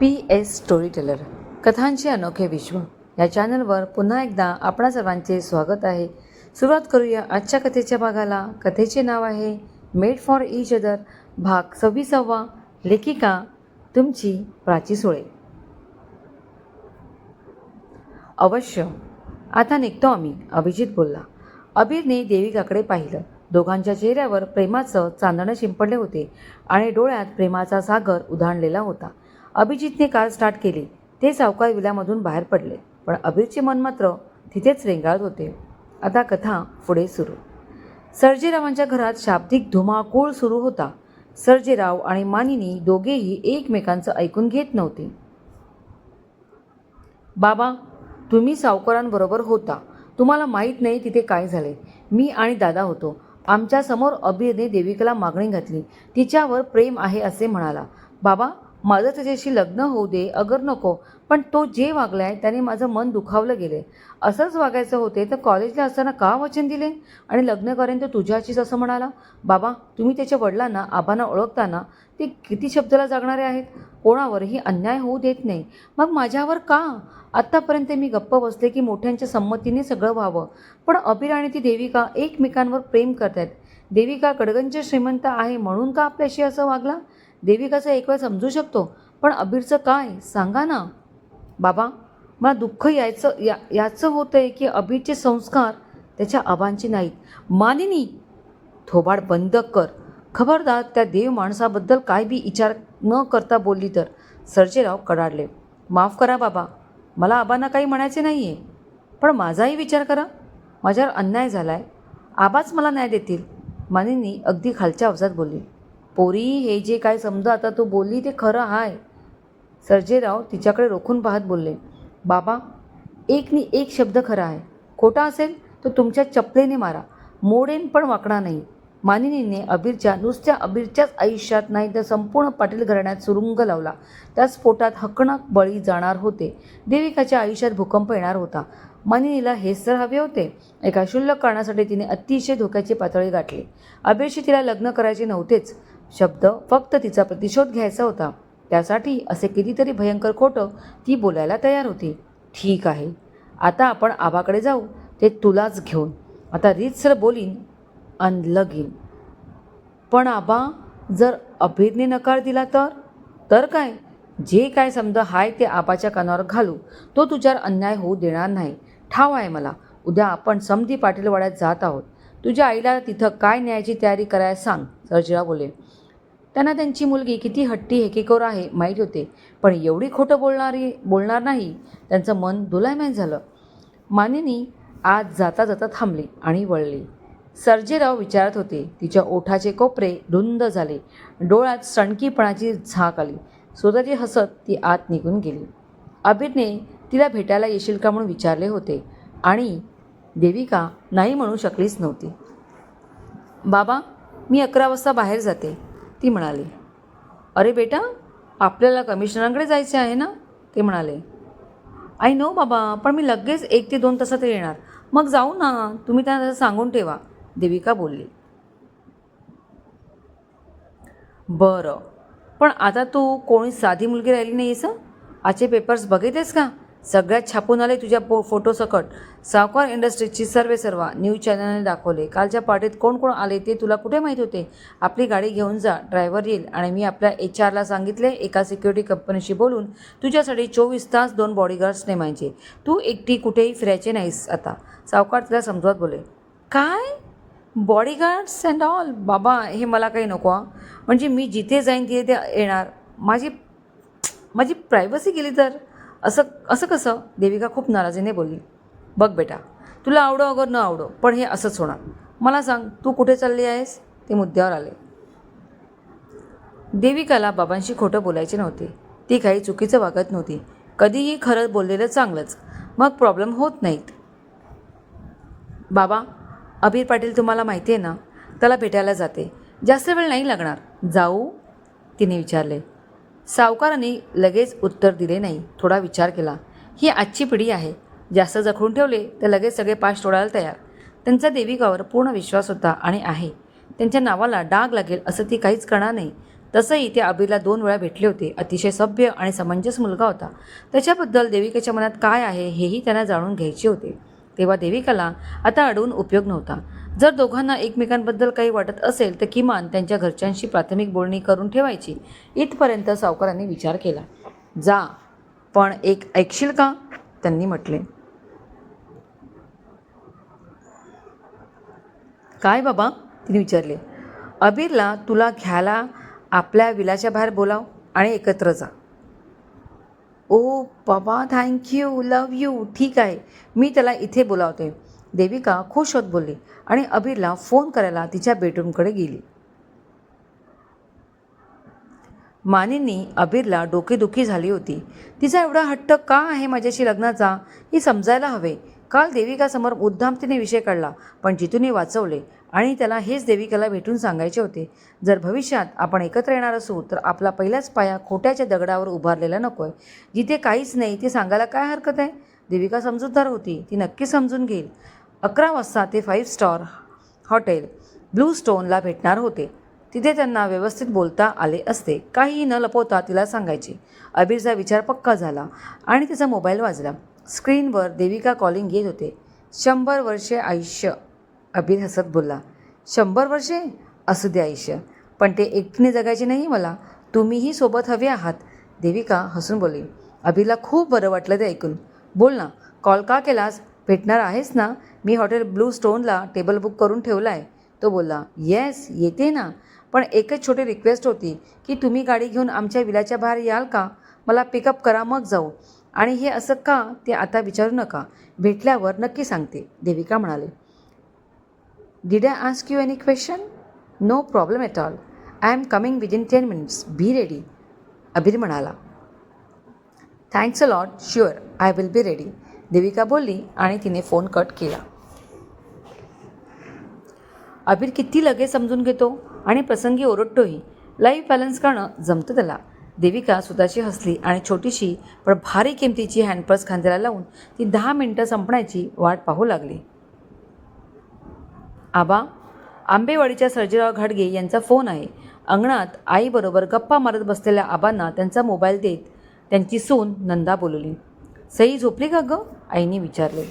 P S story teller कथांचे अनोखे विश्व. या चॅनलवर पुन्हा एकदा आपणा सर्वांचे स्वागत आहे. सुरुवात करूया आजच्या कथेच्या भागाला. कथेचे नाव आहे मेड फॉर इच अदर. भाग सव्वीसावा. लेखिका तुमची प्राची सुळे. अवश्य. आता निघतो आम्ही अभिजित बोलला. अबीरने देविकाकडे पाहिलं. दोघांच्या चेहऱ्यावर प्रेमाचं चांदणं शिंपडले होते आणि डोळ्यात प्रेमाचा सागर उधाणलेला होता. अभिजितने कार स्टार्ट केली. ते सावकार विल्यामधून बाहेर पडले. पण अबीरचे मन मात्र तिथेच रेंगाळत होते. आता कथा पुढे सुरू. सर्जेरावांच्या घरात शाब्दिक धुमाकूळ सुरू होता. सर्जेराव आणि मानिनी दोघेही एकमेकांचं ऐकून घेत नव्हते. बाबा तुम्ही सावकारांबरोबर होता. तुम्हाला माहीत नाही तिथे काय झाले. मी आणि दादा होतो. आमच्यासमोर अबीरने देविकेला मागणी घातली. तिच्यावर प्रेम आहे असे म्हणाला. बाबा माझं त्याच्याशी लग्न होऊ दे अगर नको पण तो जे वागलाय त्याने माझं मन दुखावलं गेले असंच वागायचं होते तर कॉलेजला असताना का वचन दिले? आणि लग्न करेन तर तुझ्याचीच असं म्हणाला? बाबा तुम्ही त्याच्या वडिलांना आबांना ओळखताना ते किती शब्दाला जागणारे आहेत? कोणावरही अन्याय होऊ देत नाही. मग माझ्यावर का? आत्तापर्यंत मी गप्प बसले की मोठ्यांच्या संमतीने सगळं व्हावं. पण अबीर आणि ती देविका एकमेकांवर प्रेम करतायत. देविका कडगंज श्रीमंत आहे म्हणून का आपल्याशी असं वागला? देविकाचं एक वेळ समजू शकतो पण अबीरचं काय? सांगा ना. बाबा मला दुःख यायचं या याचं होतं आहे की अबीरचे संस्कार त्याच्या आबांचे नाहीत. मानिनी थोबाड बंद कर. खबरदार त्या देव माणसाबद्दल काय बी विचार न करता बोलली तर. सर्जेराव कडाडले. माफ करा बाबा मला आबांना काही म्हणायचे नाही आहे पण माझाही विचार करा. माझ्यावर अन्याय झाला आहे आबाच मला न्याय देतील. मानिनी अगदी खालच्या आवाजात बोलली. पोरी हे जे काय समजा आता तू बोलली ते खरं आहे सर्जेराव तिच्याकडे रोखून पाहत बोलले बाबा एकनी एक शब्द खरा आहे. खोटा असेल तर तुमच्या चपलेने मारा. मोडेन पण वाकणार नाही. मानिनीने अबीरच्या नुसत्या अबीरच्याच आयुष्यात नाही तर संपूर्ण पाटील घराण्यात सुरुंग लावला. त्या स्फोटात हकणक बळी जाणार होते. देविकाच्या आयुष्यात भूकंप येणार होता. मानिनीला हेच तर हवे होते. एका शुल्लक कारणासाठी तिने अतिशय धोक्याची पातळी गाठली. अबीरशी तिला लग्न करायचे नव्हतेच. शब्द फक्त तिचा प्रतिशोध घ्यायचा होता. त्यासाठी असे कितीतरी भयंकर खोटं ती बोलायला तयार होती. ठीक आहे. आता आपण आबाकडे जाऊ. ते तुलाच घेऊन. आता रीतसर बोलीन आणि लगीन. पण आबा जर अभिदने नकार दिला तर? तर काय? जे काय समजा हाय ते आबाच्या कानावर घालू. तो तुझ्यावर अन्याय होऊ देणार नाही. ठाव आहे मला. उद्या आपण समधी पाटीलवाड्यात जात आहोत. तुझ्या आईला तिथं काय न्यायची तयारी करायला सांग सर्जीराव बोले. त्यांना त्यांची मुलगी किती हट्टी हेकेकोर आहे माहीत होते पण एवढी खोटं बोलणारी बोलणार नाही त्यांचं मन दुलायमान झालं. मानिनी आज जाता जाता थांबली आणि वळली. सर्जेराव विचारत होते तिच्या ओठाचे कोपरे रुंद झाले डोळ्यात सणकीपणाची झाक आली. स्वतःची हसत ती आत निघून गेली. अबीरने तिला भेटायला येशील का म्हणून विचारले होते आणि देविका नाही म्हणू शकलीच नव्हती. बाबा मी अकरा वाजता बाहेर जाते ती म्हणाली. अरे बेटा आपल्याला कमिशनरांकडे जायचे आहे ना? ते म्हणाले. आय नो बाबा पण मी लगेच एक ते दोन तासात येणार. मग जाऊ ना तुम्ही त्यांना सांगून ठेवा देविका बोलली. बरं पण आता तू कोणी साधी मुलगी राहिली नाही आहेस आजचे पेपर्स बघितलेस का? सगळ्यात छापून आले तुझ्या पो फोटोसकट. सावकार इंडस्ट्रीजची सर्वे सर्वा न्यूज चॅनलने दाखवले. कालच्या पार्टीत कोण कोण आले ते तुला कुठे माहीत होते? आपली गाडी घेऊन जा ड्रायव्हर येईल आणि मी आपल्या एच आरला सांगितले एका सिक्युरिटी कंपनीशी बोलून तुझ्यासाठी चोवीस तास दोन बॉडीगार्ड्स नेमायचे. तू एकटी कुठेही फिरायचे नाहीस आता. सावकार तिला समजवत बोले काय? बॉडीगार्ड्स अँड ऑल बाबा हे मला काही नको म्हणजे मी जिथे जाईन तिथे ते येणार. माझी माझी प्रायव्हसी गेली तर? असं असं कसं? देविका खूप नाराजीने बोलली. बघ बेटा तुला आवडो अगर न आवडो पण हे असंच होणार. मला सांग तू कुठे चालली आहेस? ते मुद्द्यावर आले. देविकाला बाबांशी खोटं बोलायचे नव्हते. ती काही चुकीचं वागत नव्हती. कधीही खरं बोललेलं चांगलंच. मग प्रॉब्लेम होत नाहीत. बाबा अबीर पाटील तुम्हाला माहिती आहे ना? त्याला भेटायला जाते. जास्त वेळ नाही लागणार. जाऊ? तिने विचारले. सावकारांनी लगेच उत्तर दिले नाही थोडा विचार केला. ही आजची पिढी आहे. जास्त जखडून ठेवले तर लगेच सगळे पाश तोडायला तयार. त्यांचा देविकावर पूर्ण विश्वास होता आणि आहे. त्यांच्या नावाला डाग लागेल असं ती काहीच करणार नाही. तसंही ते अबीरला दोन वेळा भेटले होते. अतिशय सभ्य आणि समंजस मुलगा होता. त्याच्याबद्दल देविकेच्या मनात काय आहे हेही त्यांना जाणून घ्यायचे होते. तेव्हा देविकाला आता अडवून उपयोग नव्हता. जर दोघांना एकमेकांबद्दल काही वाटत असेल तर किमान त्यांच्या घरच्यांशी प्राथमिक बोलणी करून ठेवायची. इथपर्यंत सावकारांनी विचार केला. जा पण एक ऐकशील का? त्यांनी म्हटले. काय बाबा? तिने विचारले. अबीरला तुला घ्यायला आपल्या विलाच्या बाहेर बोलाव आणि एकत्र जा. ओ बाबा थँक्यू लव यू ठीक आहे. मी त्याला इथे बोलावते. देविका खुश होत बोलली आणि अबीरला फोन करायला तिच्या बेडरूमकडे गेली. मानींनी अबीरला डोकेदुखी झाली होती. तिचा एवढा हट्ट का आहे माझ्याशी लग्नाचा? हे समजायला हवे. काल देविकासमोर मुद्दाम तिने विषय काढला पण जितूने वाचवले आणि त्याला हेच देविकाला भेटून सांगायचे होते जर भविष्यात आपण एकत्र येणार असू तर आपला पहिलाच पाया खोट्याच्या दगडावर उभारलेला नको आहे जिथे काहीच नाही ते सांगायला काय हरकत आहे? देविका समजूतदार होती ती नक्की समजून घेईल. अकरा वाजता ते फाईव्ह स्टार हॉटेल ब्लू स्टोनला भेटणार होते. तिथे त्यांना व्यवस्थित बोलता आले असते. काहीही न लपवता तिला सांगायचे. अबीरचा विचार पक्का झाला आणि तिचा मोबाईल वाजला. स्क्रीनवर देविका कॉलिंग येत होते. शंभर वर्षे आयुष्य अबीर हसत बोलला. शंभर वर्षे? असू दे आयुष्य. पण ते एकटीने जगायचे नाही मला. तुम्हीही सोबत हवे आहात. देविका हसून बोलली. अबीरला खूप बरं वाटलं ते ऐकून. बोल ना. कॉल का केलास? भेटणार आहेस ना? मी हॉटेल ब्लू स्टोनला टेबल बुक करून ठेवला आहे तो बोलला येस येते ना. पण एकच छोटी रिक्वेस्ट होती की तुम्ही गाडी घेऊन आमच्या विलाच्या बाहेर याल का? मला पिकअप करा मग जाऊ. आणि हे असं का? ते आता विचारू नका. भेटल्यावर नक्की सांगते देविका म्हणाले. Did I ask you any question no problem at all I am coming within ten minutes be ready Abhir म्हणाला. Thanks a lot sure I will be ready. Devika बोलली आणि तिने फोन कट केला. अबीर किती लगेच समजून घेतो आणि प्रसंगी ओरडतोही. लाईफ बॅलन्स करणं जमतं त्याला. देविका स्वतःशी हसली आणि छोटीशी पण भारी किमतीची हँडपर्स खांद्याला लावून ती दहा मिनटं संपण्याची वाट पाहू लागली. आबा आंबेवाडीच्या सर्जेराव घाडगे यांचा फोन आहे. अंगणात आईबरोबर गप्पा मारत बसलेल्या आबांना त्यांचा मोबाईल देत त्यांची सून नंदा बोलवली सई झोपली का गं? आईने विचारले.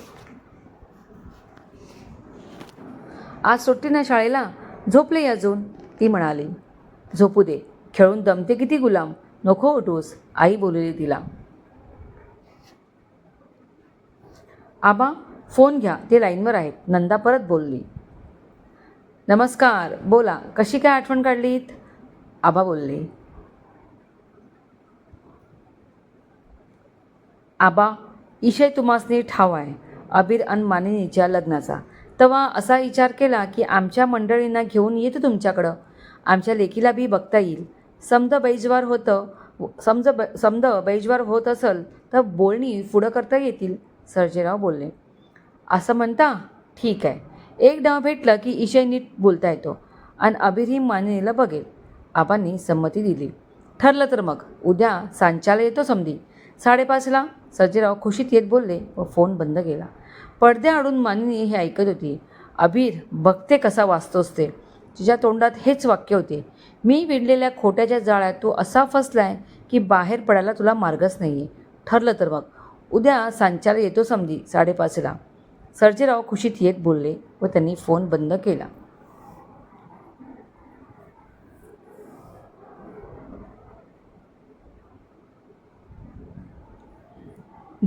आज सुट्टी ना शाळेला? झोपले अजून ती म्हणाली. झोपू दे. खेळून दमते किती गुलाम? नको उठूस आई बोलली तिला. आबा फोन घ्या ते लाईनवर आहेत. नंदा परत बोलली. नमस्कार बोला कशी काय आठवण काढलीत? आबा बोलले. आबा इशय तुमासनी ठाव आहे अबीर अन मानिनीच्या लग्नाचा. तेव्हा असा विचार केला की आमच्या मंडळींना घेऊन येतो तुमच्याकडं. आमच्या लेकीला बी बघता येईल. समद बैजवार होतं समज ब समद बैजवार होत असेल तर बोलणी पुढं करता येतील सर्जेराव बोलले. असं म्हणता? ठीक आहे. एक डाव भेटलं की इशय नीट बोलता येतो. आणि अभिरही मानिनीला बघेल. आबांनी संमती दिली. ठरलं तर मग. उद्या सांच्याला येतो समधी साडेपाचला? सर्जेराव खुशीत येत बोलले व फोन बंद केला. पडद्याआडून मानिनी हे ऐकत होती अबीर बघते कसा वाचतोस ते. तिच्या तोंडात हेच वाक्य होते. मी विणलेल्या खोट्याच्या जाळ्यात तू असा फसलाय की बाहेर पडायला तुला मार्गच नाही आहे ठरलं तर मग उद्या सांच्याला येतो समजी साडेपाचला. सर्जेराव खुशीत येत बोलले व त्यांनी फोन बंद केला.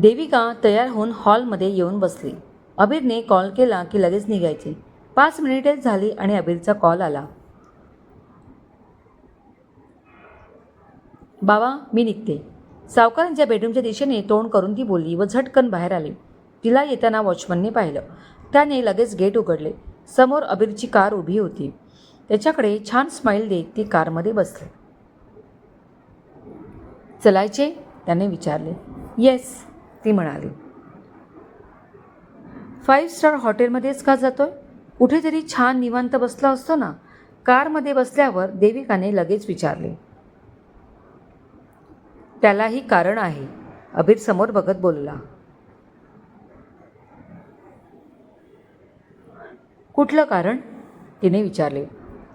देविका तयार होऊन हॉलमध्ये येऊन बसली. अबीरने कॉल केला की लगेच निघायचे. पाच मिनिटेच झाली आणि अबीरचा कॉल आला. बाबा मी निघते. सावकारांच्या बेडरूमच्या दिशेने तोंड करून ती बोलली व झटकन बाहेर आली. तिला येताना वॉचमनने पाहिलं. त्याने लगेच गेट उघडले. समोर अबीरची कार उभी होती. त्याच्याकडे छान स्माईल देत ती कारमध्ये बसली. चलायचे? त्याने विचारले. येस. ती म्हणाली फाईव्ह स्टार हॉटेलमध्येच का जातोय? कुठेतरी छान निवांत बसला असतो ना कारमध्ये बसल्यावर देविकाने लगेच विचारले. त्यालाही कारण आहे. अबीर समोर बघत बोलला. कुठलं कारण? तिने विचारले.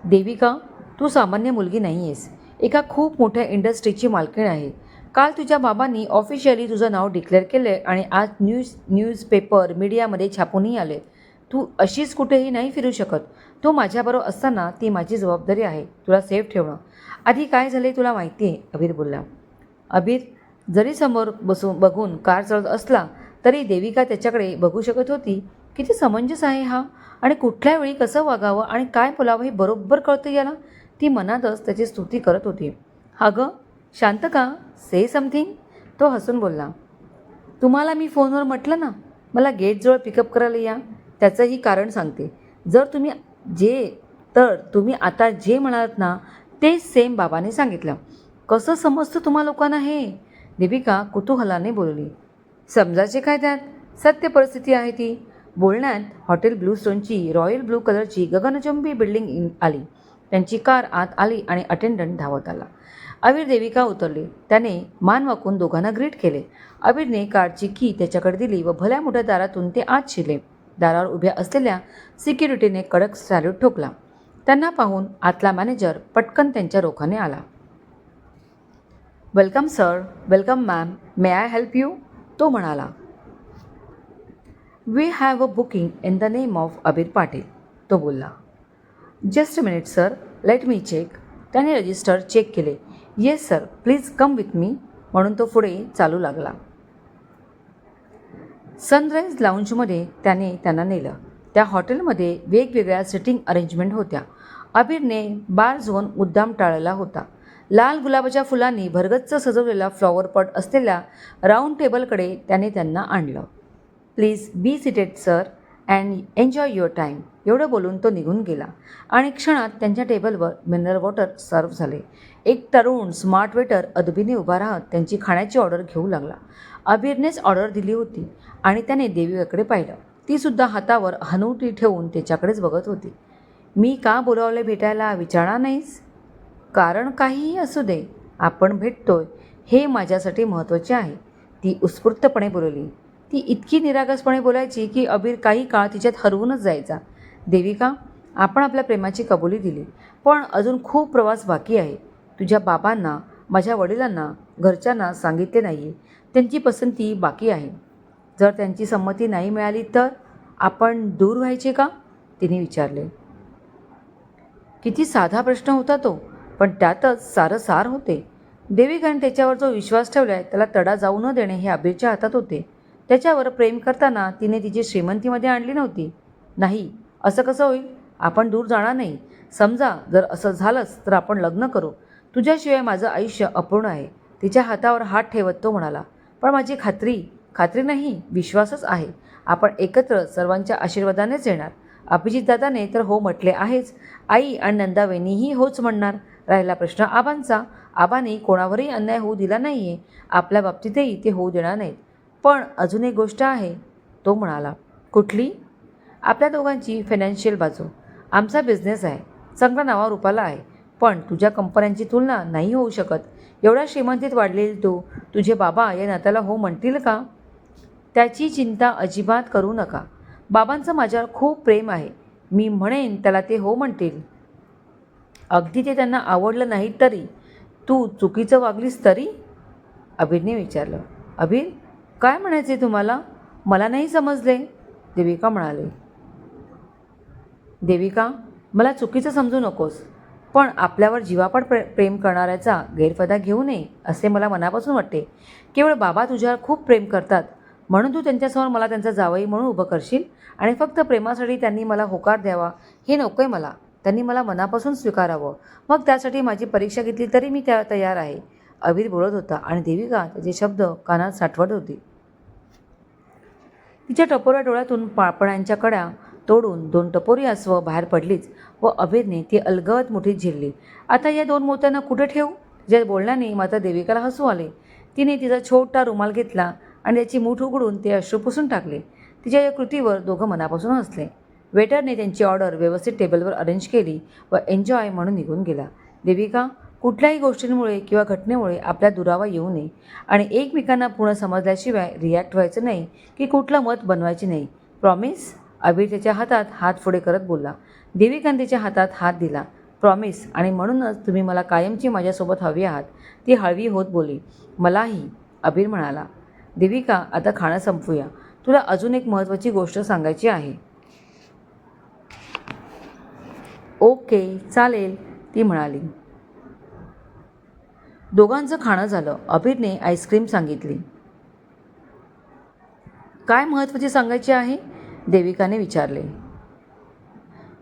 देविका तू सामान्य मुलगी नाही आहेस एका खूप मोठ्या इंडस्ट्रीची मालकीण आहे. काल तुझ्या बाबांनी ऑफिशियली तुझं नाव डिक्लेअर केलं आहे आणि आज न्यूज न्यूजपेपर मीडियामध्ये छापूनही आले तू अशीच कुठेही नाही फिरू शकत. तू माझ्याबरोबर असताना ती माझी जबाबदारी आहे. तुला सेफ ठेवणं. आधी काय झाले तुला माहिती आहे अभिर बोलला. अभिर जरी समोर बसून बघून कार चालत असला तरी देविका त्याच्याकडे बघू शकत होती. किती समंजस आहे हा? आणि कुठल्या वेळी कसं वागावं आणि काय बोलावं हे बरोबर कळतं याला? ती मनातच त्याची स्तुती करत होती. अगं शांत का से समथिंग तो हसून बोलला तुम्हाला मी फोनवर म्हटलं ना मला गेटजवळ पिकअप करायला या. त्याचंही कारण सांगते. जर तुम्ही जे तर तुम्ही आता जे म्हणालात ना ते सेम बाबाने सांगितलं. कसं समजतं तुम्हा लोकांना हे? दीपिका कुतूहलाने बोलली समजायचे काय त्यात? सत्य परिस्थिती आहे ती. बोलण्यात हॉटेल ब्लू स्टोनची रॉयल ब्लू कलरची गगनचंबी बिल्डिंग आली. त्यांची कार आत आली आणि अटेंडंट धावत आला. अबीर देविका उतरली. त्याने मान वाकून दोघांना ग्रीट केले. अबीरने कारची की त्याच्याकडे दिली व भल्या मोठ्या दारातून ते आत शिरले. दारावर उभ्या असलेल्या सिक्युरिटीने कडक सॅल्यूट ठोकला. त्यांना पाहून आतला मॅनेजर पटकन त्यांच्या रोखाने आला. Welcome sir. Welcome ma'am. May I help you? तो म्हणाला. We have a booking in the name of Abir Patil तो बोलला. Just a minute sir let me check त्याने रजिस्टर चेक केले. Yes sir please come with me म्हणून तो पुढे चालू लागला. सनराईज लाऊंजमध्ये त्याने त्यांना नेलं. त्या हॉटेलमध्ये वेगवेगळ्या सिटिंग अरेंजमेंट होत्या. अबीरने बार झोन मुद्दाम टाळला होता. लाल गुलाबाच्या फुलांनी भरगच्च सजवलेला फ्लॉवर पॉट असलेल्या राऊंड टेबलकडे त्याने त्यांना आणलं. Please be seated sir and enjoy your time एवढं बोलून तो निघून गेला. आणि क्षणात त्यांच्या टेबलवर मिनरल वॉटर सर्व झाले. एक तरुण स्मार्ट वेटर अदबीने उभा राहत त्यांची खाण्याची ऑर्डर घेऊ लागला. अबीरनेच ऑर्डर दिली होती आणि त्याने देवीकडे पाहिलं. तीसुद्धा हातावर हनुटी ठेवून त्याच्याकडेच बघत होती. मी का बोलावले भेटायला? विचारणार नाहीस? कारण काहीही असू दे. आपण भेटतोय. हे माझ्यासाठी महत्त्वाचे आहे. ती उत्स्फूर्तपणे बोलली. ती इतकी निरागसपणे बोलायची की अबीर काही काळ तिच्यात हरवूनच जायचा. देविका आपण आपल्या प्रेमाची कबुली दिली पण अजून खूप प्रवास बाकी आहे. तुझ्या बाबांना माझ्या वडिलांना घरच्यांना सांगितले नाही. आहे त्यांची पसंती बाकी आहे. जर त्यांची संमती नाही मिळाली तर आपण दूर व्हायचे का? तिने विचारले. किती साधा प्रश्न होता तो पण त्यातच सारं सार होते. देविकाने त्याच्यावर जो विश्वास ठेवला आहे त्याला तडा जाऊ न देणे हे अबीरच्या हातात होते. त्याच्यावर प्रेम करताना तिने तिची श्रीमंतीमध्ये आणली नव्हती. नाही असं कसं होईल? आपण दूर जाणार नाही. समजा जर असं झालंच तर आपण लग्न करू. तुझ्याशिवाय माझं आयुष्य अपूर्ण आहे. तिच्या हातावर हात ठेवत तो म्हणाला पण माझी खात्री खात्री नाही विश्वासच आहे. आपण एकत्र सर्वांच्या आशीर्वादानेच येणार. अभिजितदादाने तर हो म्हटले आहेच. आई आणि नंदावेनीही होच म्हणणार. राहिला प्रश्न आबांचा. आबाने कोणावरही अन्याय होऊ दिला नाही आहे आपल्या बाबतीतही ते होऊ देणार नाहीत. पण अजून एक गोष्ट आहे तो म्हणाला कुठली? आपल्या दोघांची फायनान्शियल बाजू. आमचा बिझनेस आहे. चांगला नावा रूपाला आहे. पण तुझ्या कंपन्यांची तुलना नाही होऊ शकत. एवढ्या श्रीमंतीत वाढलेली तू तुझे बाबा या नात्याला हो म्हणतील का? त्याची चिंता अजिबात करू नका. बाबांचं माझ्यावर खूप प्रेम आहे. मी म्हणेन त्याला ते हो म्हणतील. अगदी ते त्यांना आवडलं नाही तरी? तू चुकीचं वागलीस तरी? अभिरने विचारलं. अभिर काय म्हणायचे तुम्हाला? मला नाही समजले. देविका म्हणाले. देविका मला चुकीचं समजू नकोस पण आपल्यावर जीवापड प्रे प्रेम करणाऱ्याचा गैरफायदा घेऊ नये असे मला मनापासून वाटते. केवळ बाबा तुझ्यावर खूप प्रेम करतात म्हणून तू त्यांच्यासमोर मला त्यांचा जावई म्हणून उभं करशील आणि फक्त प्रेमासाठी त्यांनी मला होकार द्यावा हे नको आहे मला. त्यांनी मला मनापासून स्वीकारावं. मग त्यासाठी माझी परीक्षा घेतली तरी मी त्या तयार आहे. अबीर बोलत होता आणि देविका त्याचे शब्द कानात साठवत होती. तिच्या टपोऱ्या डोळ्यातून पापण्यांच्या कड्या तोडून दोन टपोरी अस्व बाहेर पडलीच व अभेदने ती अलगद मुठीत झिरली. आता या दोन मोत्यांना कुठे ठेवू? ज्या बोलण्याने माता देविकाला हसू आले. तिने तिचा छोटा रुमाल घेतला आणि त्याची मूठ उघडून ते अश्रू पुसून टाकले. तिच्या या कृतीवर दोघं मनापासून हसले. वेटरने त्यांची ऑर्डर व्यवस्थित टेबलवर अरेंज केली व एन्जॉय म्हणून निघून गेला. देविका कुठल्याही गोष्टींमुळे किंवा घटनेमुळे आपल्या दुरावा येऊ नये आणि एकमेकांना पूर्ण समजल्याशिवाय रिॲक्ट व्हायचं नाही की कुठलं मत बनवायचे नाही. प्रॉमिस अबीर त्याच्या हातात हात पुढे करत बोलला. देवीकांतीच्या त्याच्या हातात हात दिला. प्रॉमिस आणि म्हणूनच तुम्ही मला कायमची माझ्यासोबत हवी आहात. ती हळवी होत बोली. मलाही अबीर म्हणाला. देविका आता खाणं संपवूया तुला अजून एक महत्त्वाची गोष्ट सांगायची आहे. ओके चालेल ती म्हणाली. दोघांचं खाणं झालं. अभिरने आईस्क्रीम सांगितली. काय महत्त्वाचे सांगायचे आहे? देविकाने विचारले.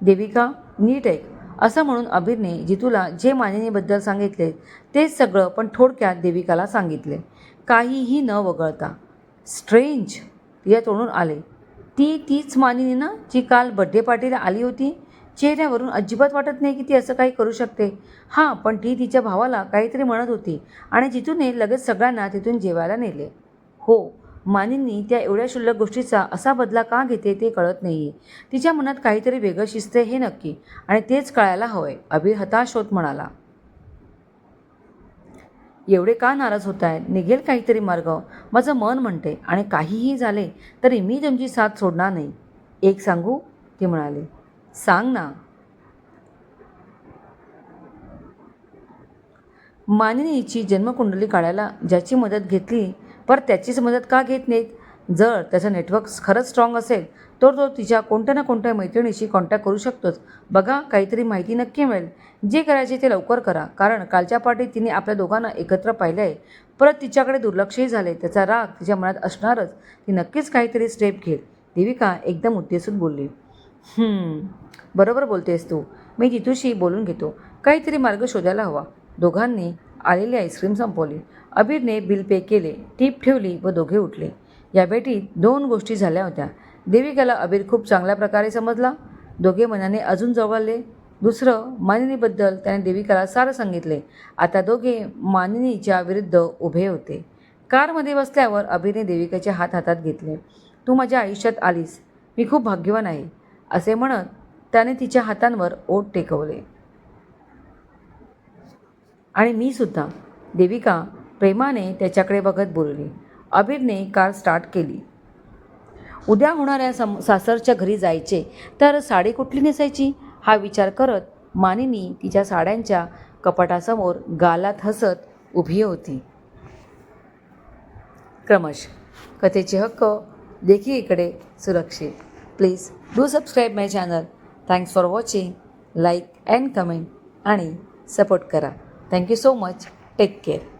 देविका नीट ऐक. असं म्हणून अभिरने जितूला जे मानिनीबद्दल सांगितले तेच सगळं पण थोडक्यात देविकाला सांगितले. काहीही न वगळता. स्ट्रेंज! या तोडून आले. ती तीच मानिनी ना जी काल बड्डे पार्टीला आली होती? चेहऱ्यावरून अजिबात वाटत नाही की ती असं काही करू शकते. हां पण ती तिच्या भावाला काहीतरी म्हणत होती आणि जितूने लगेच सगळ्यांना तिथून जेवायला नेले. हो मानिनी त्या एवढ्या शुल्लक गोष्टीचा असा बदला का घेते ते कळत नाही आहे तिच्या मनात काहीतरी वेगळं शिजते हे नक्की आणि तेच कळायला हवंय अबीर हताश होत म्हणाला. एवढे का नाराज होत आहेत निघेल काहीतरी मार्ग. माझं मन म्हणते आणि काहीही झाले तरी मी तुमची साथ सोडणार नाही. एक सांगू? ती म्हणाली. सांग ना. मानिनीची जन्मकुंडली काढायला ज्याची मदत घेतली पर त्याचीच मदत का घेत नाहीत? जर त्याचं नेटवर्क खरंच स्ट्रॉंग असेल तर तो तिच्या कोणत्या ना कोणत्या मैत्रिणीशी कॉन्टॅक्ट करू शकतोच. बघा काहीतरी माहिती नक्की मिळेल. जे करायचे ते लवकर करा कारण कालच्या पार्टीत तिने आपल्या दोघांना एकत्र पाहिलं आहे परत तिच्याकडे दुर्लक्षही झाले. त्याचा राग तिच्या मनात असणारच. ती नक्कीच काहीतरी स्टेप घेईल. देविका एकदम उद्देसून बोलली. बरोबर बोलतेस तू. मी जितूशी बोलून घेतो. काहीतरी मार्ग शोधायला हवा. दोघांनी आलेली आईस्क्रीम संपवली. अबीरने बिल पे केले टीप ठेवली व दोघे उठले. या भेटीत दोन गोष्टी झाल्या होत्या. देविकाला अबीर खूप चांगल्या प्रकारे समजला. दोघे मनाने अजून जवळले. दुसरं मानिनीबद्दल त्याने देविकाला सारं सांगितले. आता दोघे मानिनीच्या विरुद्ध उभे होते. कारमध्ये बसल्यावर अबीरने देविकाचे हात हातात घेतले. तू माझ्या आयुष्यात आलीस. मी खूप भाग्यवान आहे. असे म्हणत त्याने तिच्या हातांवर ओठ टेकवले. आणि मी सुद्धा देविका प्रेमाने त्याच्याकडे बघत बोलली. अबीरने कार स्टार्ट केली. उद्या होणाऱ्या सम सासरच्या घरी जायचे तर साडी कुठली नेसायची? हा विचार करत मानिनी तिच्या साड्यांच्या कपाटासमोर गालात हसत उभी होती. क्रमश कथेचे हक्क देखीकडे सुरक्षित. Please do subscribe my channel thanks for watching like and comment आणि सपोर्ट करा. Thank you so much take care